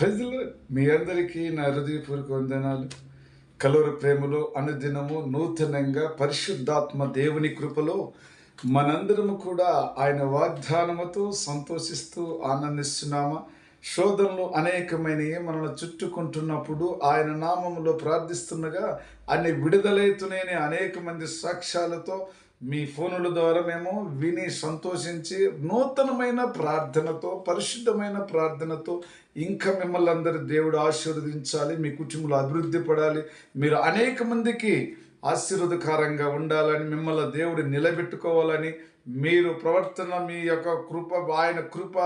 ప్రజలు మీ అందరికీ నా హృదయపూర్వక వందనాలు. కలవర ప్రేమలో అనుదినము నూతనంగా పరిశుద్ధాత్మ దేవుని కృపలో మనందరము కూడా ఆయన వాగ్దానముతో సంతోషిస్తూ ఆనందిస్తున్నామా? శోధనలు అనేకమైనవి మనల్ని చుట్టుకుంటున్నప్పుడు ఆయన నామములో ప్రార్థిస్తుండగా అన్ని విడుదలైతూనే అనేక మంది సాక్ష్యాలతో మీ ఫోనుల ద్వారా మేము విని సంతోషించి నూతనమైన ప్రార్థనతో పరిశుద్ధమైన ప్రార్థనతో ఇంకా మిమ్మల్ని అందరి దేవుడు ఆశీర్వదించాలి మీ కుటుంబంలో అభివృద్ధి పడాలి మీరు అనేక మందికి ఆశీర్వదకరంగా ఉండాలని మిమ్మల్ని దేవుడు నిలబెట్టుకోవాలని మీరు ప్రవర్తన మీ యొక్క కృప ఆయన కృప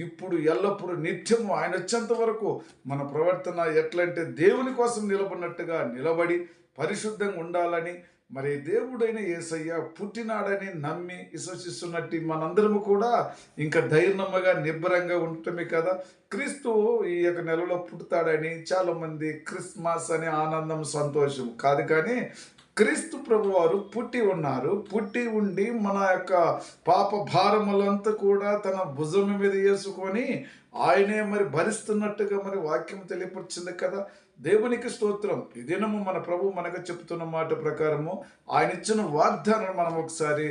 ఇప్పుడు ఎల్లప్పుడూ నిత్యము ఆయన వచ్చేంత వరకు మన ప్రవర్తన ఎట్లంటే దేవుని కోసం నిలబడినట్టుగా నిలబడి పరిశుద్ధంగా ఉండాలని మరి దేవుడైన యేసయ్య పుట్టినాడని నమ్మి విశ్వసిస్తున్నట్టు మనందరము కూడా ఇంకా ధైర్యంగా నిబ్బరంగా ఉండటమే కదా. క్రీస్తు ఈ యొక్క నెలలో పుడతాడని చాలామంది క్రిస్మస్ అనే ఆనందం సంతోషం కాదు కానీ క్రీస్తు ప్రభు వారు పుట్టి ఉన్నారు. పుట్టి ఉండి మన యొక్క పాప భారములంతా కూడా తన భుజం మీద వేసుకొని ఆయనే మరి భరిస్తున్నట్టుగా మరి వాక్యం తెలియపరిచింది కదా. దేవునికి స్తోత్రం. ఈ దినము మన ప్రభు మనకు చెప్తున్న మాట ప్రకారము ఆయన ఇచ్చిన వాగ్దానం మనం ఒకసారి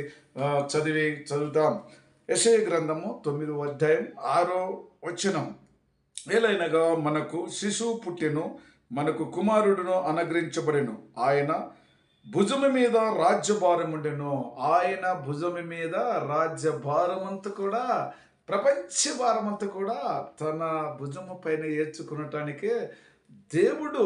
చదివి చదువుతాం యశయ గ్రంథము తొమ్మిదో అధ్యాయం ఆరో వచనం. ఏలైనగా మనకు శిశువు పుట్టెను మనకు కుమారుడును అనుగ్రహించబడెను. ఆయన భుజము మీద రాజ్యభారం ఉండెను ఆయన భుజము మీద రాజ్యభారమంతా కూడా ప్రపంచ భారమంతా కూడా తన భుజము పైన ఏర్చుకునటానికే దేవుడు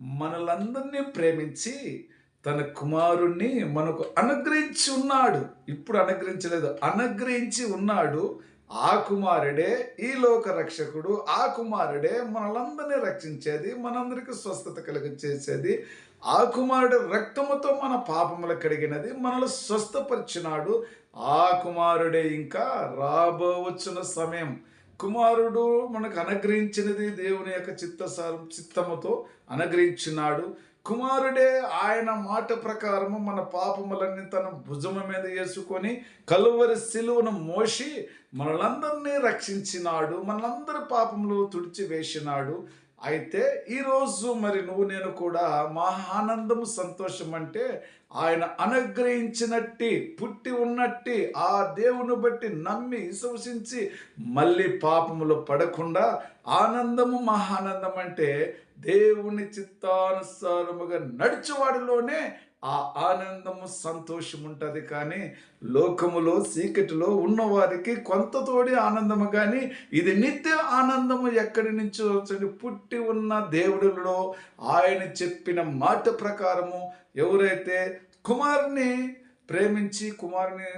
మనలందరినీ ప్రేమించి తన కుమారుణ్ణి మనకు అనుగ్రహించి ఉన్నాడు. ఇప్పుడు అనుగ్రహించలేదు. అనుగ్రహించి ఉన్నాడు. ఆ కుమారుడే ఈ లోక రక్షకుడు. ఆ కుమారుడే మనలందరినీ రక్షించేది. మనందరికీ స్వస్థత కలిగించేసేది. ఆ కుమారుడు రక్తముతో మన పాపములు కడిగినది. మనల్ని స్వస్థపరిచినాడు. ఆ కుమారుడే ఇంకా రాబోవచ్చున సమయం. కుమారుడు మనకు అనుగ్రహించినది దేవుని యొక్క చిత్తసారం చిత్తముతో అనుగ్రహించినాడు. కుమారుడే ఆయన మాట ప్రకారము మన పాపములన్నీ తన భుజము మీద వేసుకొని కలువరి సిలువను మోసి మనలందరినీ రక్షించినాడు. మనందరి పాపములు తుడిచి వేసినాడు అయితే ఈరోజు మరి నువ్వు నేను కూడా మా ఆనందము సంతోషం అంటే ఆయన అనుగ్రహించినట్టి పుట్టి ఉన్నట్టి ఆ దేవుని బట్టి నమ్మి విశ్వసించి మళ్ళీ పాపములో పడకుండా ఆనందము మహానందం అంటే దేవుని చిత్తానుసారముగా నడిచేవాడిలోనే ఆ ఆనందము సంతోషం ఉంటుంది కానీ లోకములో చీకటిలో ఉన్నవారికి కొంతతోడి ఆనందము కానీ ఇది నిత్య ఆనందము ఎక్కడి నుంచి వచ్చి పుట్టి ఉన్న దేవుడులో ఆయన చెప్పిన మాట ప్రకారము ఎవరైతే కుమారుని ప్రేమించి కుమారుని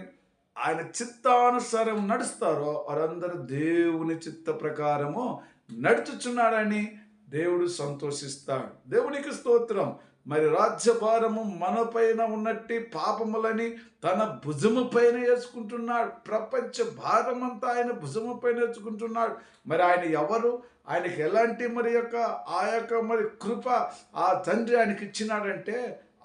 ఆయన చిత్తానుసారం నడుస్తారో వారందరూ దేవుని చిత్త ప్రకారము నడుచుచున్నాడని దేవుడు సంతోషిస్తాడు. దేవునికి స్తోత్రం. మరి రాజ్యభారము మన పైన ఉన్నట్టి పాపములని తన భుజము పైన వేసుకుంటున్నాడు ప్రపంచ భారమంతా ఆయన భుజము పైన వేసుకుంటున్నాడు మరి ఆయన ఎవరు? ఆయనకి ఎలాంటి మరి యొక్క ఆ యొక్క మరి కృప ఆ తండ్రి ఆయనకి ఇచ్చినాడంటే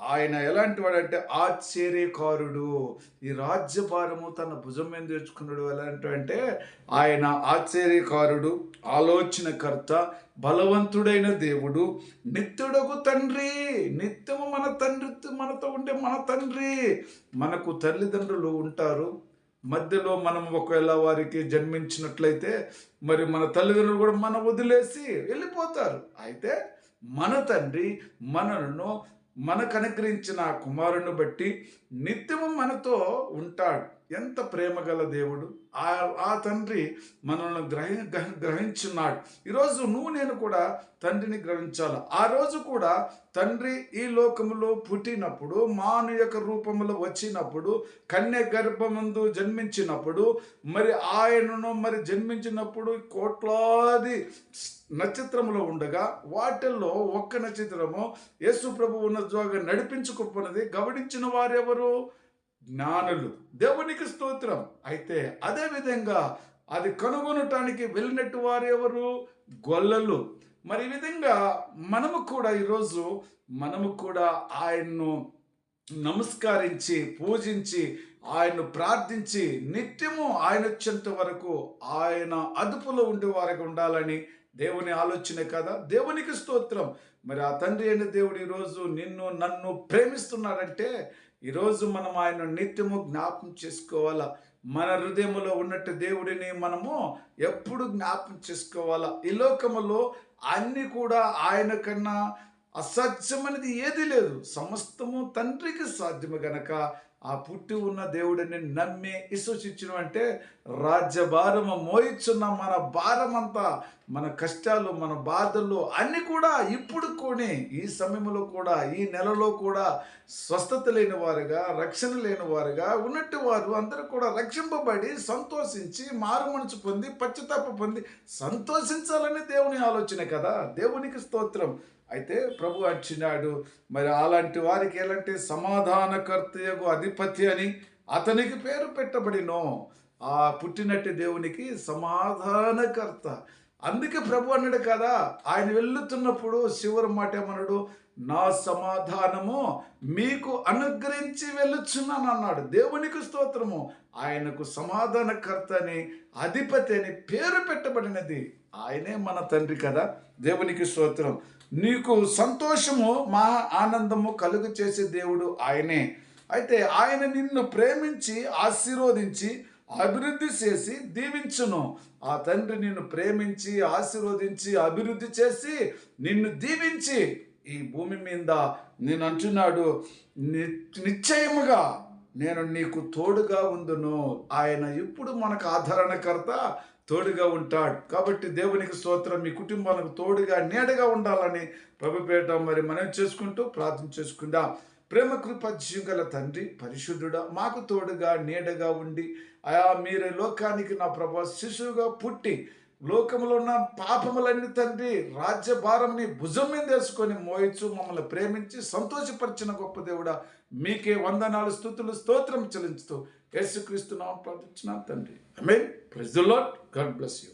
ఆయన ఎలాంటి వాడంటే ఆశ్చర్యకారుడు. ఈ రాజ్యభారము తన భుజం మీద తెచ్చుకున్నాడు. ఎలాంటి అంటే ఆయన ఆశ్చర్యకారుడు ఆలోచనకర్త బలవంతుడైన దేవుడు నిత్యుడకు తండ్రి నిత్యము మన తండ్రి మనతో ఉండే మన తండ్రి. మనకు తల్లిదండ్రులు ఉంటారు. మధ్యలో మనం ఒకవేళ వారికి జన్మించినట్లయితే మరి మన తల్లిదండ్రులు కూడా మన వదిలేసి వెళ్ళిపోతారు. అయితే మన తండ్రి మనలను మనకు అనుగ్రహించిన ఆ కుమారుని బట్టి నిత్యము మనతో ఉంటాడు. ఎంత ప్రేమగల దేవుడు? ఆ ఆ తండ్రి మనల్ని గ్రహి గ్రహించున్నాడు. ఈరోజు నువ్వు నేను కూడా తండ్రిని గ్రహించాలి? ఆ రోజు కూడా తండ్రి ఈ లోకములో పుట్టినప్పుడు మాను యొక్క రూపంలో వచ్చినప్పుడు కన్య గర్భమందు జన్మించినప్పుడు మరి ఆయనను మరి జన్మించినప్పుడు కోట్లాది నక్షత్రములో ఉండగా వాటిల్లో ఒక్క నక్షత్రము యేసు ప్రభు ఉన్న జోగా నడిపించుకున్నది గమనించిన వారెవరు జ్ఞానులు. దేవునికి స్తోత్రం. అయితే అదే విధంగా అది కనుగొనటానికి వెళ్ళినట్టు వారు ఎవరు? గొల్లలు. మరి ఈ విధంగా మనము కూడా ఈరోజు మనము కూడా ఆయన్ను నమస్కరించి పూజించి ఆయన్ను ప్రార్థించి నిత్యము ఆయన వచ్చేంత వరకు ఆయన అదుపులో ఉండే వారికి ఉండాలని దేవుని ఆలోచన కదా? దేవునికి స్తోత్రం. మరి ఆ తండ్రి అయిన దేవుడు ఈరోజు నిన్ను నన్ను ప్రేమిస్తున్నాడంటే ఈరోజు మనం ఆయన నిత్యము జ్ఞాపం చేసుకోవాలా? మన హృదయములో ఉన్నట్టు దేవుడిని మనము ఎప్పుడు జ్ఞాపం చేసుకోవాలా? ఈ లోకములో అన్ని కూడా ఆయన కన్నా అసాధ్యమనేది ఏది లేదు. సమస్తము తండ్రికి సాధ్యము గనక ఆ పుట్టి ఉన్న దేవుడిని నమ్మి విశ్వసించడం అంటే రాజ్యభారము మోయిచున్న మన భారమంతా మన కష్టాలు మన బాధలు అన్నీ కూడా ఇప్పుడు కొని ఈ సమయంలో కూడా ఈ నెలలో కూడా స్వస్థత లేని వారుగా రక్షణ లేని వారుగా ఉన్నట్టు వారు అందరూ కూడా రక్షింపబడి సంతోషించి మారు మనసు పొంది పశ్చాత్తాప పొంది సంతోషించాలని దేవుని ఆలోచన కదా. దేవునికి స్తోత్రం. అయితే ప్రభు వచ్చినాడు మరి అలాంటి వారికి ఎలాంటి సమాధానకర్తయకు అధిపతి అని అతనికి పేరు పెట్టబడినో ఆ పుట్టినట్టు దేవునికి సమాధానకర్త. అందుకే ప్రభు అన్నాడు కదా ఆయన వెళ్ళుతున్నప్పుడు శివరు మాట ఏమన్నాడు? నా సమాధానము మీకు అనుగ్రహించి వెళ్ళుచున్నాను అన్నాడు. దేవునికి స్తోత్రము. ఆయనకు సమాధానకర్త అని అధిపతి అని పేరు పెట్టబడినది. ఆయనే మన తండ్రి కదా. దేవునికి స్తోత్రం. నీకు సంతోషము మా ఆనందము కలుగు చేసే దేవుడు ఆయనే. అయితే ఆయన నిన్ను ప్రేమించి ఆశీర్వదించి అభివృద్ధి చేసి దీవించును. ఆ తండ్రి నిన్ను ప్రేమించి ఆశీర్వదించి అభివృద్ధి చేసి నిన్ను దీవించి ఈ భూమి మీద నేను అంటున్నాడు నిశ్చయముగా నేను నీకు తోడుగా ఉందును. ఆయన ఇప్పుడు మనకు ఆదరణకర్త తోడుగా ఉంటాడు. కాబట్టి దేవునికి స్తోత్రం మీ కుటుంబాలకు తోడుగా నీడగా ఉండాలని ప్రభుపేట మరి మనం చేసుకుంటూ ప్రార్థన చేసుకుందాం. ప్రేమ కృప గల తండ్రి పరిశుద్ధుడా మాకు తోడుగా నీడగా ఉండి ఆయా మీరే లోకానికి నా ప్రభా శిశువుగా పుట్టి లోకంలో ఉన్న పాపములన్నీ తండ్రి రాజ్యభారంని భుజం మీద వేసుకొని మోయచ్చు మమ్మల్ని ప్రేమించి సంతోషపరిచిన గొప్ప దేవుడా మీకే వందనాలు స్థుతులు స్తోత్రం చెల్లించుతూ యేసుక్రీస్తు నామం ప్రార్థించిన తండ్రి. I mean praise the lord God bless you